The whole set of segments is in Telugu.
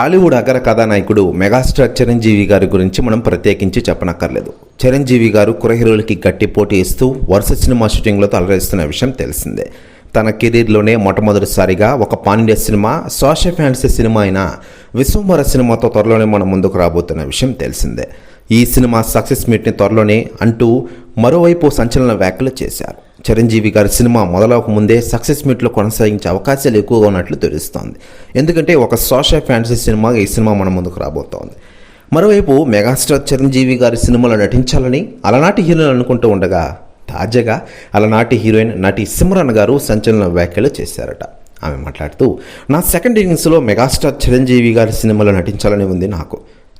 టాలీవుడ్ అగ్ర కథానాయకుడు మెగాస్టార్ చిరంజీవి గారి గురించి మనం ప్రత్యేకించి చెప్పనక్కర్లేదు. చిరంజీవి గారు కురహీరోలకి గట్టి పోటీ ఇస్తూ వరుస సినిమా షూటింగ్లతో అలరిస్తున్న విషయం తెలిసిందే. తన కెరీర్లోనే మొట్టమొదటిసారిగా ఒక పాండ్య సినిమా సోషల్ ఫ్యాన్సీ సినిమా అయిన విశ్వమర సినిమాతో త్వరలోనే మనం ముందుకు రాబోతున్న విషయం తెలిసిందే. ఈ సినిమా సక్సెస్ మీట్ని త్వరలోనే అంటూ మరోవైపు సంచలన వ్యాఖ్యలు చేశారు. చిరంజీవి గారి సినిమా మొదలవక ముందే సక్సెస్ మీట్లో కొనసాగించే అవకాశాలు ఎక్కువగా ఉన్నట్లు తెలుస్తోంది. ఎందుకంటే ఒక సోషల్ ఫ్యాన్సీ సినిమా ఈ సినిమా మన ముందుకు రాబోతోంది. మరోవైపు మెగాస్టార్ చిరంజీవి గారి సినిమాలో నటించాలని అలనాటి హీరోలు అనుకుంటూ ఉండగా తాజాగా అలనాటి హీరోయిన్ నటి సిమరన్ గారు సంచలన వ్యాఖ్యలు చేశారట. ఆమె మాట్లాడుతూ నా సెకండ్ ఇన్నింగ్స్లో మెగాస్టార్ చిరంజీవి గారి సినిమాలో నటించాలని ఉంది నాకు.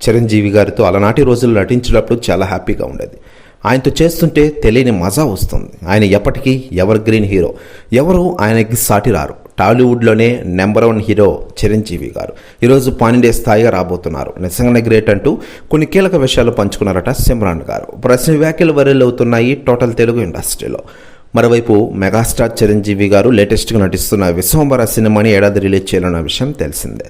చిరంజీవి గారితో అలనాటి రోజుల్లో నటించినప్పుడు చాలా హ్యాపీగా ఉండేది. ఆయనతో చేస్తుంటే తెలియని మజా వస్తుంది. ఆయన ఎప్పటికీ ఎవర్ గ్రీన్ హీరో? ఎవరు ఆయనకి సాటి రారు టాలీవుడ్లోనే నెంబర్ వన్ హీరో చిరంజీవి గారు. ఈరోజు పానిండే స్థాయిగా రాబోతున్నారు. నిజంగానే గ్రేట్ అంటూ కొన్ని కీలక విషయాలు పంచుకున్నారట సిమ్రాన్ గారు. ప్రశ్న వ్యాఖ్యలు వైరల్ అవుతున్నాయి టోటల్ తెలుగు ఇండస్ట్రీలో. మరోవైపు మెగాస్టార్ చిరంజీవి గారు లేటెస్ట్గా నటిస్తున్న విశ్వంబర సినిమాని ఏడాది రిలీజ్ చేయాలన్న విషయం తెలిసిందే.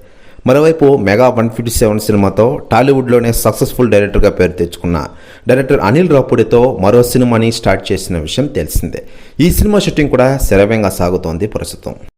మరోవైపు మెగా వన్ ఫిఫ్టీ సెవెన్ సినిమాతో టాలీవుడ్లోనే సక్సెస్ఫుల్ డైరెక్టర్గా పేరు తెచ్చుకున్న డైరెక్టర్ అనిల్ రాపుడితో మరో సినిమాని స్టార్ట్ చేసిన విషయం తెలిసిందే. ఈ సినిమా షూటింగ్ కూడా శరవేగంగా సాగుతోంది ప్రస్తుతం.